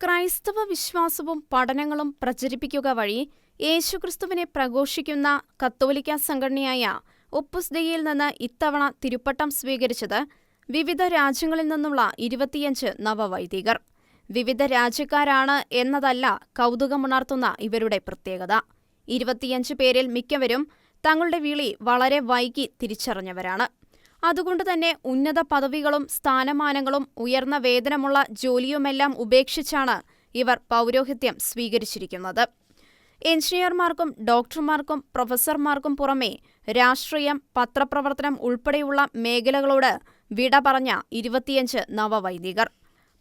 ക്രൈസ്തവ വിശ്വാസവും പഠനങ്ങളും പ്രചരിപ്പിക്കുക വഴി യേശുക്രിസ്തുവിനെ പ്രഘോഷിക്കുന്ന കത്തോലിക്കാ സംഘടനയായ ഒപ്പുസ് ഡെയിൽ നിന്ന് ഇത്തവണ തിരുപ്പട്ടം സ്വീകരിച്ചത് വിവിധ രാജ്യങ്ങളിൽ നിന്നുള്ള ഇരുപത്തിയഞ്ച് നവവൈദികർ. വിവിധ രാജ്യക്കാരാണ് എന്നതല്ല കൗതുകമുണർത്തുന്ന ഇവരുടെ പ്രത്യേകത. ഇരുപത്തിയഞ്ച് പേരിൽ മിക്കവരും തങ്ങളുടെ വിളി വളരെ വൈകി തിരിച്ചറിഞ്ഞവരാണ്. അതുകൊണ്ടുതന്നെ ഉന്നത പദവികളും സ്ഥാനമാനങ്ങളും ഉയർന്ന വേതനമുള്ള ജോലിയുമെല്ലാം ഉപേക്ഷിച്ചാണ് ഇവർ പൗരോഹിത്യം സ്വീകരിച്ചിരിക്കുന്നത്. എഞ്ചിനീയർമാർക്കും ഡോക്ടർമാർക്കും പ്രൊഫസർമാർക്കും പുറമേ രാഷ്ട്രീയം, പത്രപ്രവർത്തനം ഉൾപ്പെടെയുള്ള മേഖലകളോട് വിട പറഞ്ഞ ഇരുപത്തിയഞ്ച് നവവൈദികർ.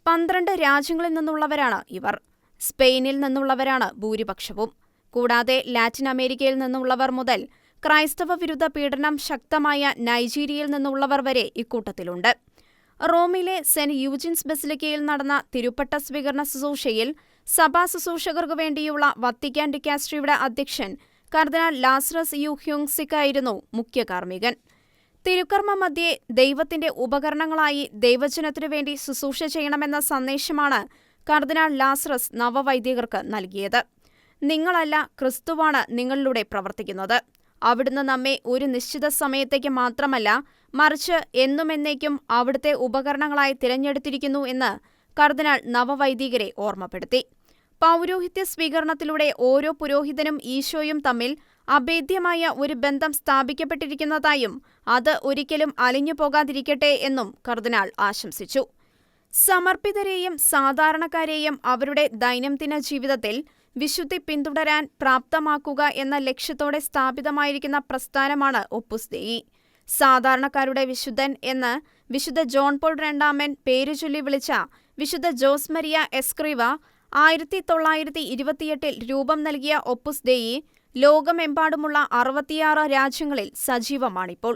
പന്ത്രണ്ട് രാജ്യങ്ങളിൽ നിന്നുള്ളവരാണ് ഇവർ. സ്പെയിനിൽ നിന്നുള്ളവരാണ് ഭൂരിപക്ഷവും. കൂടാതെ ലാറ്റിൻ അമേരിക്കയിൽ നിന്നുള്ളവർ മുതൽ ക്രൈസ്തവ വിരുദ്ധ പീഡനം ശക്തമായ നൈജീരിയയിൽ നിന്നുള്ളവർ വരെ ഇക്കൂട്ടത്തിലുണ്ട്. റോമിലെ സെന്റ് യൂജിൻസ് ബസിലിക്കയിൽ നടന്ന തിരുപ്പട്ട സ്വീകരണ ശുശ്രൂഷയിൽ സഭാശുശ്രൂഷകർക്കു വേണ്ടിയുള്ള വത്തിക്കാൻ ഡിക്കാസ്ട്രിയുടെ അധ്യക്ഷൻ കർദിനാൾ ലാസ്റസ് യു കാർമ്മികൻ മുഖ്യകാർമ്മികൻ. തിരുക്കർമ്മമധ്യേ ദൈവത്തിന്റെ ഉപകരണങ്ങളായി ദൈവജനത്തിനു വേണ്ടി ശുശ്രൂഷ ചെയ്യണമെന്ന സന്ദേശമാണ് കർദിനാൾ ലാസ്റസ് നവവൈദികർക്ക് നൽകിയത്. നിങ്ങളല്ല ക്രിസ്തുവാണ് നിങ്ങളിലൂടെ പ്രവർത്തിക്കുന്നത്. അവിടുന്ന് നമ്മെ ഒരു നിശ്ചിത സമയത്തേക്ക് മാത്രമല്ല മറിച്ച് എന്നുമെന്നേക്കും അവിടുത്തെ ഉപകരണങ്ങളായി തിരഞ്ഞെടുത്തിരിക്കുന്നു എന്ന് കർദിനാൾ നവവൈദികരെ ഓർമ്മപ്പെടുത്തി. പൗരോഹിത്യ സ്വീകരണത്തിലൂടെ ഓരോ പുരോഹിതനും ഈശോയും തമ്മിൽ അഭേദ്യമായ ഒരു ബന്ധം സ്ഥാപിക്കപ്പെട്ടിരിക്കുന്നതായും അത് ഒരിക്കലും അലിഞ്ഞു പോകാതിരിക്കട്ടെ എന്നും കർദിനാൾ ആശംസിച്ചു. സമർപ്പിതരെയും സാധാരണക്കാരെയും അവരുടെ ദൈനംദിന ജീവിതത്തിൽ വിശുദ്ധി പിന്തുടരാൻ പ്രാപ്തമാക്കുക എന്ന ലക്ഷ്യത്തോടെ സ്ഥാപിതമായിരിക്കുന്ന പ്രസ്ഥാനമാണ് ഒപ്പുസ് ദെയി. സാധാരണക്കാരുടെ വിശുദ്ധൻ എന്ന് വിശുദ്ധ ജോൺ പോൾ രണ്ടാമൻ പേരുചൊല്ലി വിളിച്ച വിശുദ്ധ ജോസ് മരിയ എസ്ക്രിവ ആയിരത്തി തൊള്ളായിരത്തി ഇരുപത്തിയെട്ടിൽ രൂപം നൽകിയ ഒപ്പുസ് ദെയി ലോകമെമ്പാടുമുള്ള അറുപത്തിയാറ് രാജ്യങ്ങളിൽ സജീവമാണിപ്പോൾ.